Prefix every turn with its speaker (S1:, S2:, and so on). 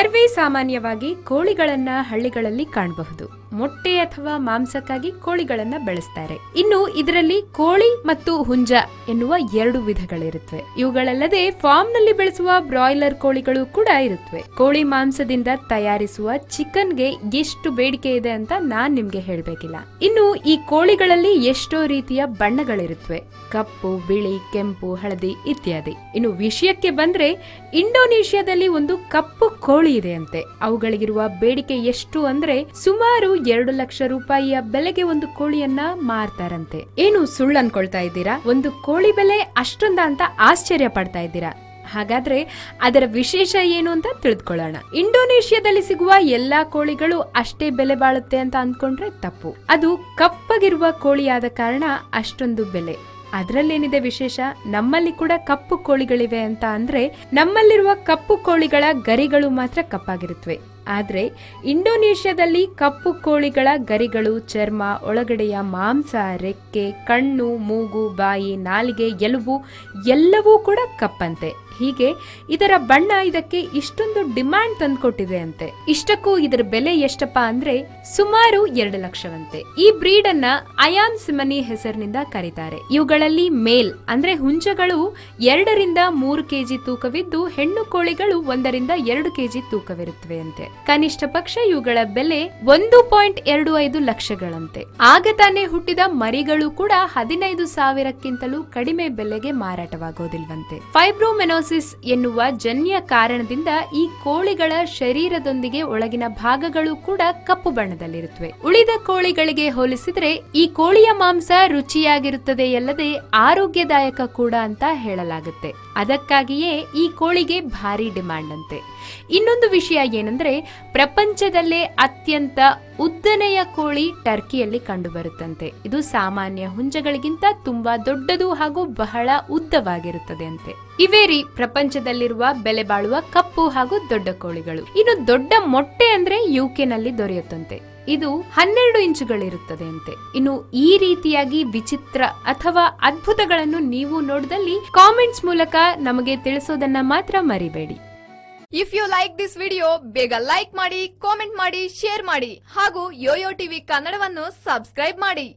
S1: ಸರ್ವೇ ಸಾಮಾನ್ಯವಾಗಿ ಕೋಳಿಗಳನ್ನ ಹಳ್ಳಿಗಳಲ್ಲಿ ಕಾಣಬಹುದು. ಮೊಟ್ಟೆ ಅಥವಾ ಮಾಂಸಕ್ಕಾಗಿ ಕೋಳಿಗಳನ್ನ ಬೆಳೆಸ್ತಾರೆ. ಇನ್ನು ಇದರಲ್ಲಿ ಕೋಳಿ ಮತ್ತು ಹುಂಜ ಎನ್ನುವ ಎರಡು ವಿಧಗಳಿರುತ್ತವೆ ಇವುಗಳಲ್ಲದೆ ಫಾರ್ಮ್ನಲ್ಲಿ ಬೆಳೆಸುವ ಬ್ರಾಯ್ಲರ್ ಕೋಳಿಗಳು ಕೂಡ ಇರುತ್ತವೆ ಕೋಳಿ ಮಾಂಸದಿಂದ ತಯಾರಿಸುವ ಚಿಕನ್ಗೆ ಎಷ್ಟು ಬೇಡಿಕೆ ಇದೆ ಅಂತ ನಾನ್ ನಿಮ್ಗೆ ಹೇಳ್ಬೇಕಿಲ್ಲ. ಇನ್ನು ಈ ಕೋಳಿಗಳಲ್ಲಿ ಎಷ್ಟೋ ರೀತಿಯ ಬಣ್ಣಗಳಿರುತ್ತವೆ ಕಪ್ಪು, ಬಿಳಿ, ಕೆಂಪು, ಹಳದಿ ಇತ್ಯಾದಿ. ಇನ್ನು ವಿಷಯಕ್ಕೆ ಬಂದ್ರೆ ಇಂಡೋನೇಷ್ಯಾದಲ್ಲಿ ಒಂದು ಕಪ್ಪು ಕೋಳಿ ಇದೆ ಅಂತೆ. ಅವುಗಳಿಗಿರುವ ಬೇಡಿಕೆ ಎಷ್ಟು ಅಂದ್ರೆ ಸುಮಾರು ಎರಡು ಲಕ್ಷ ರೂಪಾಯಿಯ ಬೆಲೆಗೆ ಒಂದು ಕೋಳಿಯನ್ನ ಮಾರ್ತಾರಂತೆ. ಏನು ಸುಳ್ಳು ಅನ್ಕೊಳ್ತಾ ಇದ್ದೀರಾ? ಒಂದು ಕೋಳಿ ಬೆಲೆ ಅಷ್ಟೊಂದ ಅಂತ ಆಶ್ಚರ್ಯ ಪಡ್ತಾ ಇದ್ದೀರಾ? ಹಾಗಾದ್ರೆ ಅದರ ವಿಶೇಷ ಏನು ಅಂತ ತಿಳಿದುಕೊಳ್ಳೋಣ. ಇಂಡೋನೇಷ್ಯಾದಲ್ಲಿ ಸಿಗುವ ಎಲ್ಲಾ ಕೋಳಿಗಳು ಅಷ್ಟೇ ಬೆಲೆ ಬಾಳುತ್ತೆ ಅಂತ ಅಂದ್ಕೊಂಡ್ರೆ ತಪ್ಪು. ಅದು ಕಪ್ಪಗಿರುವ ಕೋಳಿಯಾದ ಕಾರಣ ಅಷ್ಟೊಂದು ಬೆಲೆ. ಅದರಲ್ಲೇನಿದೆ ವಿಶೇಷ? ನಮ್ಮಲ್ಲಿ ಕೂಡ ಕಪ್ಪು ಕೋಳಿಗಳಿವೆ ಅಂತ ಅಂದ್ರೆ ನಮ್ಮಲ್ಲಿರುವ ಕಪ್ಪು ಕೋಳಿಗಳ ಗರಿಗಳು ಮಾತ್ರ ಕಪ್ಪಾಗಿರುತ್ತವೆ ಆದ್ರೆ ಇಂಡೋನೇಷ್ಯಾದಲ್ಲಿ ಕಪ್ಪು ಕೋಳಿಗಳ ಗರಿಗಳು, ಚರ್ಮ, ಒಳಗಡೆಯ ಮಾಂಸ, ರೆಕ್ಕೆ, ಕಣ್ಣು, ಮೂಗು, ಬಾಯಿ, ನಾಲಿಗೆ, ಎಲುಬು ಎಲ್ಲವೂ ಕೂಡ ಕಪ್ಪಂತೆ. ಹೀಗೆ ಇದರ ಬಣ್ಣ ಇದಕ್ಕೆ ಇಷ್ಟೊಂದು ಡಿಮ್ಯಾಂಡ್ ತಂದುಕೊಟ್ಟಿದೆ ಅಂತೆ ಇಷ್ಟಕ್ಕೂ ಇದರ ಬೆಲೆ ಎಷ್ಟಪ್ಪ ಅಂದ್ರೆ ಸುಮಾರು ಎರಡು ಲಕ್ಷವಂತೆ. ಈ ಬ್ರೀಡ್ ಅನ್ನ ಅಯಾನ್ ಸಿಮನಿ ಹೆಸರಿನಿಂದ ಕರೀತಾರೆ. ಇವುಗಳಲ್ಲಿ ಮೇಲ್ ಅಂದ್ರೆ ಹುಂಜಗಳು ಎರಡರಿಂದ ಮೂರು ಕೆಜಿ ತೂಕವಿದ್ದು ಹೆಣ್ಣು ಕೋಳಿಗಳು ಒಂದರಿಂದ ಎರಡು ಕೆಜಿ ತೂಕವಿರುತ್ತವೆ ಅಂತೆ ಕನಿಷ್ಠ ಪಕ್ಷ ಇವುಗಳ ಬೆಲೆ ಒಂದು ಪಾಯಿಂಟ್ ಎರಡು ಐದು ಲಕ್ಷಗಳಂತೆ. ಆಗ ತಾನೇ ಹುಟ್ಟಿದ ಮರಿಗಳು ಕೂಡ ಹದಿನೈದು ಸಾವಿರಕ್ಕಿಂತಲೂ ಕಡಿಮೆ ಬೆಲೆಗೆ ಮಾರಾಟವಾಗೋದಿಲ್ವಂತೆ. ಫೈಬ್ರೋಮೆನೋಸಿಸ್ ಎನ್ನುವ ಜನ್ಯ ಕಾರಣದಿಂದ ಈ ಕೋಳಿಗಳ ಶರೀರದೊಂದಿಗೆ ಒಳಗಿನ ಭಾಗಗಳು ಕೂಡ ಕಪ್ಪು ಬಣ್ಣದಲ್ಲಿರುತ್ತವೆ. ಉಳಿದ ಕೋಳಿಗಳಿಗೆ ಹೋಲಿಸಿದ್ರೆ ಈ ಕೋಳಿಯ ಮಾಂಸ ರುಚಿಯಾಗಿರುತ್ತದೆ ಅಲ್ಲದೆ ಆರೋಗ್ಯದಾಯಕ ಕೂಡ ಅಂತ ಹೇಳಲಾಗುತ್ತೆ. ಅದಕ್ಕಾಗಿಯೇ ಈ ಕೋಳಿಗೆ ಭಾರಿ ಡಿಮ್ಯಾಂಡ್ ಅಂತೆ ಇನ್ನೊಂದು ವಿಷಯ ಏನಂದ್ರೆ, ಪ್ರಪಂಚದಲ್ಲೇ ಅತ್ಯಂತ ಉದ್ದನೆಯ ಕೋಳಿ ಟರ್ಕಿಯಲ್ಲಿ ಕಂಡುಬರುತ್ತಂತೆ. ಇದು ಸಾಮಾನ್ಯ ಹುಂಜಗಳಿಗಿಂತ ತುಂಬಾ ದೊಡ್ಡದು ಹಾಗೂ ಬಹಳ ಉದ್ದವಾಗಿರುತ್ತದೆ ಅಂತೆ ಇವೇ ರೀ ಪ್ರಪಂಚದಲ್ಲಿರುವ ಬೆಲೆ ಬಾಳುವ ಕಪ್ಪು ಹಾಗೂ ದೊಡ್ಡ ಕೋಳಿಗಳು. ಇನ್ನು ದೊಡ್ಡ ಮೊಟ್ಟೆ ಅಂದ್ರೆ ಯುಕೆನಲ್ಲಿ ದೊರೆಯುತ್ತಂತೆ. ಇದು ಹನ್ನೆರಡು ಇಂಚುಗಳಿರುತ್ತದೆ ಅಂತೆ. ಇನ್ನು ಈ ರೀತಿಯಾಗಿ ವಿಚಿತ್ರ ಅಥವಾ ಅದ್ಭುತಗಳನ್ನು ನೀವು ನೋಡಿದಲ್ಲಿ ಕಾಮೆಂಟ್ಸ್ ಮೂಲಕ ನಮಗೆ ತಿಳಿಸೋದನ್ನ ಮಾತ್ರ ಮರಿಬೇಡಿ.
S2: If you like this video ಬೇಗ ಲೈಕ್ ಮಾಡಿ ಕಾಮೆಂಟ್ ಮಾಡಿ ಶೇರ್ ಮಾಡಿ ಹಾಗೂ ಯೋಯೋ ಟಿವಿ ಕನ್ನಡವನ್ನು ಸಬ್ಸ್ಕ್ರೈಬ್ ಮಾಡಿ.